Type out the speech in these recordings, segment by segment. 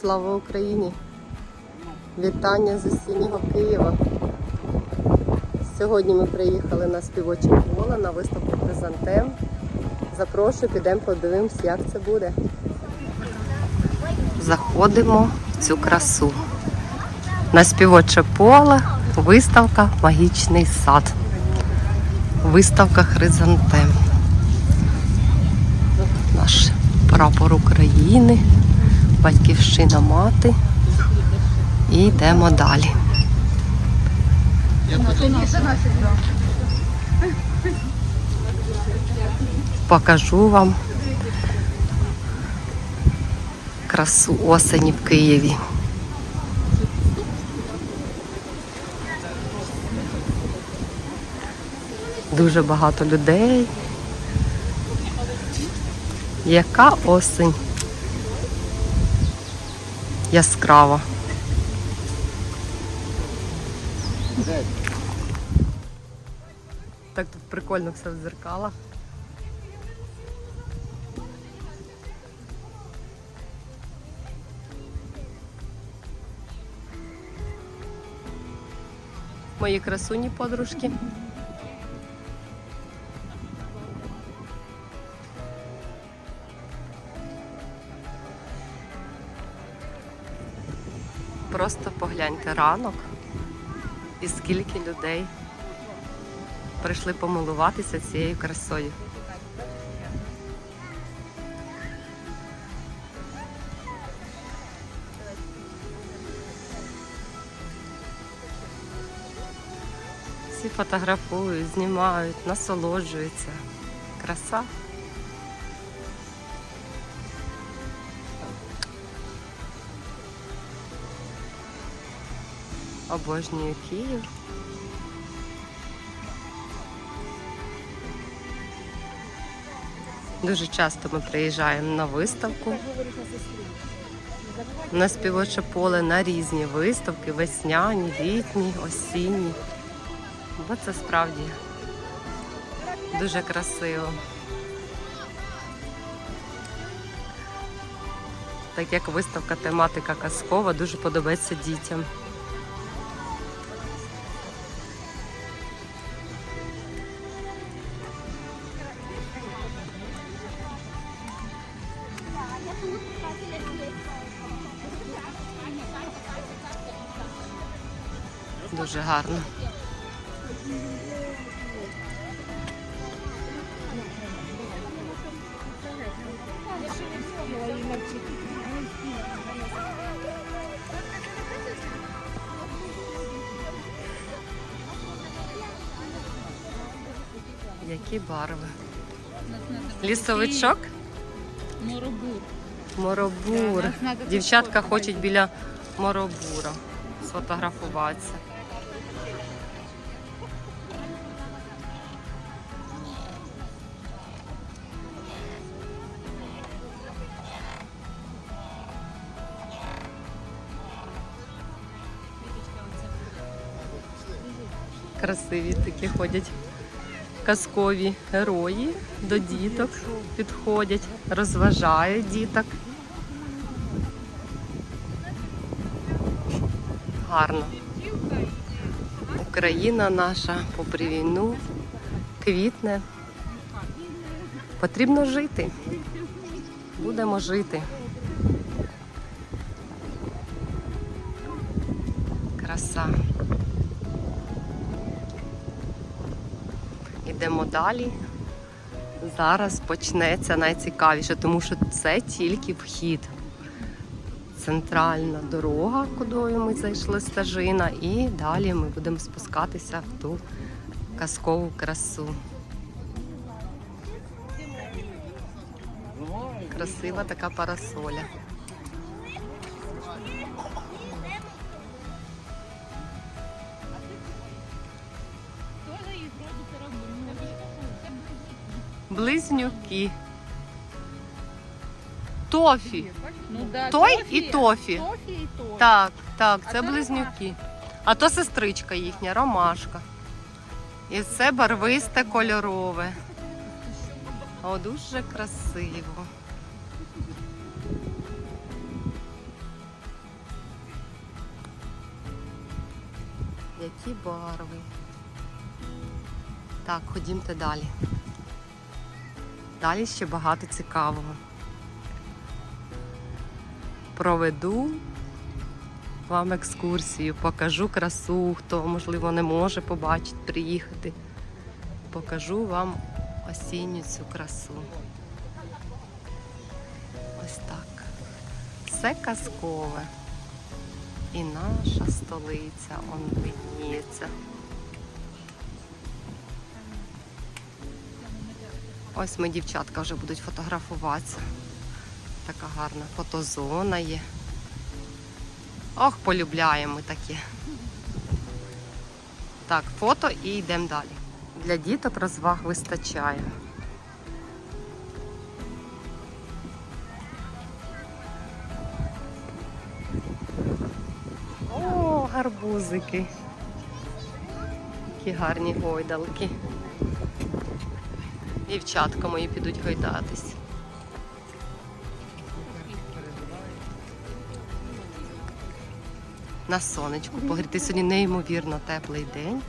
Слава Україні! Вітання з осіннього Києва. Сьогодні ми приїхали на співоче поле на виставку Хризантем. Запрошую, підемо подивимось, як це буде. Заходимо в цю красу. На співоче поле виставка Магічний сад. Виставка Хризантем. Наш прапор України, батьківщина мати. І йдемо далі. Покажу вам красу осені в Києві. Дуже багато людей. Яка осень яскрава. Так тут прикольно все в зеркалах. Мої красуні подружки. Просто погляньте ранок і скільки людей прийшли помилуватися цією красою. Всі фотографують, знімають, насолоджуються. Краса. Обожнюю Київ. Дуже часто ми приїжджаємо на виставку. На співоче поле на різні виставки, весняні, літні, осінні. Бо це справді дуже красиво. Так як виставка тематика казкова дуже подобається дітям. Дуже гарно. Які барви. Лісовичок? Моробур. Моробур. Дівчатка хочуть біля моробура сфотографуватися. Красиві такі ходять казкові герої до діток підходять, розважають діток. Гарно. Україна наша, попри війну, квітне. Потрібно жити. Будемо жити. Краса. Йдемо далі. Зараз почнеться найцікавіше, тому що це тільки вхід. Центральна дорога, кудою ми зайшли стежина, і далі ми будемо спускатися в ту казкову красу. Красива така парасоля. близнюки. Тофі. Ну Той і тофі. Так, так, це близнюки. А то сестричка їхня, ромашка. І це барвисте кольорове. О, дуже красиво. Які барви. Так, ходімте далі. Далі ще багато цікавого. Проведу вам екскурсію, покажу красу, хто, можливо, не може побачити, приїхати. Покажу вам осінню цю красу. Ось так. Все казкове. І наша столиця он видніється. Ось ми, дівчатка, вже будуть фотографуватися. Така гарна фотозона є. Ох, полюбляємо ми таке. Так, фото і йдемо далі. Для діток розваг вистачає. О, гарбузики. Які гарні гойдалки. Дівчатка мої підуть гойдатись. На сонечку погріти сьогодні неймовірно теплий день.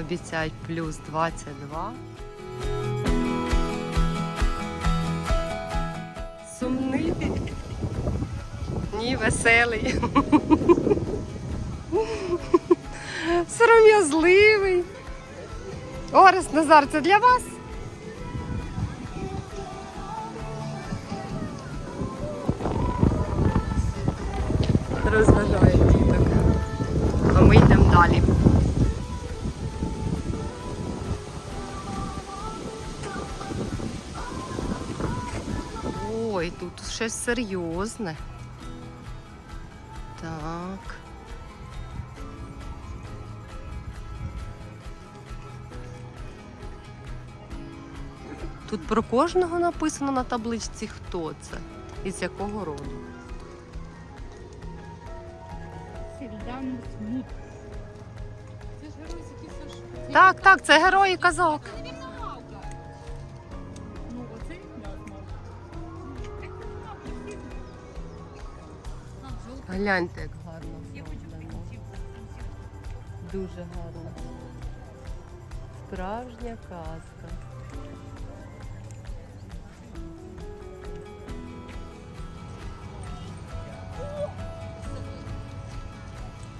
Обіцяють плюс 22. Сумний. Ні, веселий. Сором'язливий. Орес Назар, це для вас? Ой, тут щось серйозне. Так. Тут про кожного написано на табличці, хто це і з якого роду. Сільдан смут. Це ж герой з якийсь аж... Так, так, це герої казок. Гляньте, як гарно зроблено. Дуже гарно. Справжня казка.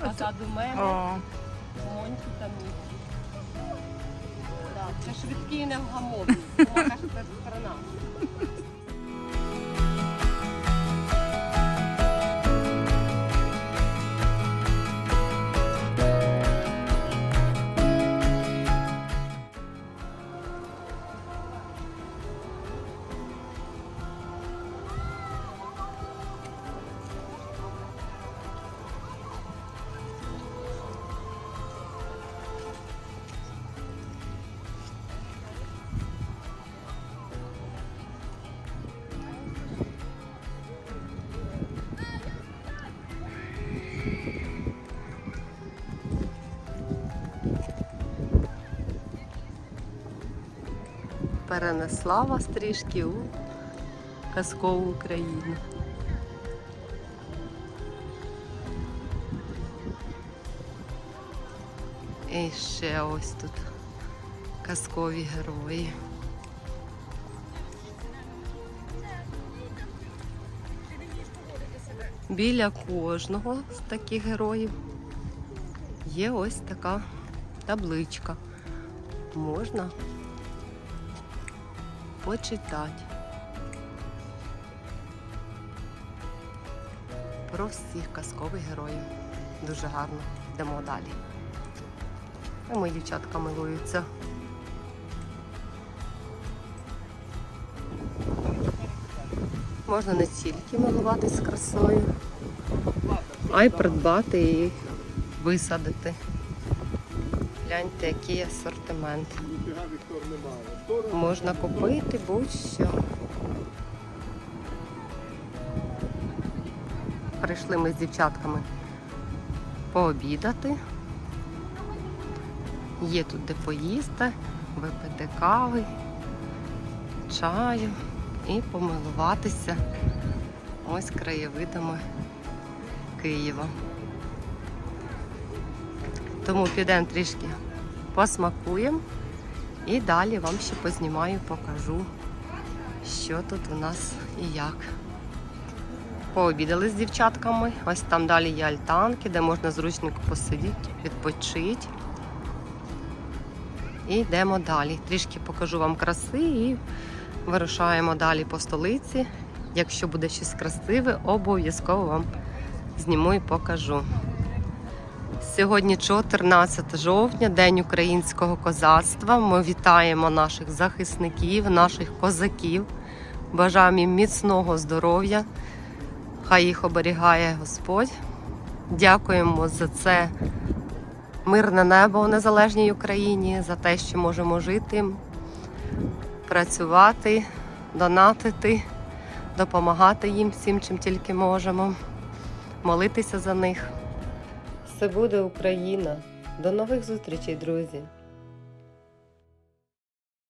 Позаду мене О, Монті та Мікі. Так, це швидкі і невгамовні. Мама каже, це про нас. Перенесла вас трішки у казкову Україну. І ще ось тут казкові герої. Біля кожного з таких героїв є ось така табличка. Можна почитати про всіх казкових героїв. Дуже гарно. Йдемо далі. А мої дівчатка милуються. Можна не тільки милуватись красою, а й придбати і висадити. Гляньте, який асортимент. Можна купити будь-що. Прийшли ми з дівчатками пообідати. Є тут де поїсти, випити кави, чаю і помилуватися ось краєвидами Києва. Тому підемо трішки посмакуємо і далі вам ще познімаю, покажу, що тут у нас і як. Пообідали з дівчатками. Ось там далі є альтанки, де можна зручненько посидіти, відпочити. І йдемо далі. Трішки покажу вам краси і вирушаємо далі по столиці. Якщо буде щось красиве, обов'язково вам зніму і покажу. Сьогодні 14 жовтня, День українського козацтва. Ми вітаємо наших захисників, наших козаків. Бажаємо їм міцного здоров'я. Хай їх оберігає Господь. Дякуємо за це мирне небо в незалежній Україні, за те, що можемо жити, працювати, донатити, допомагати їм всім, чим тільки можемо, молитися за них. Все буде Україна. До нових зустрічей, друзі!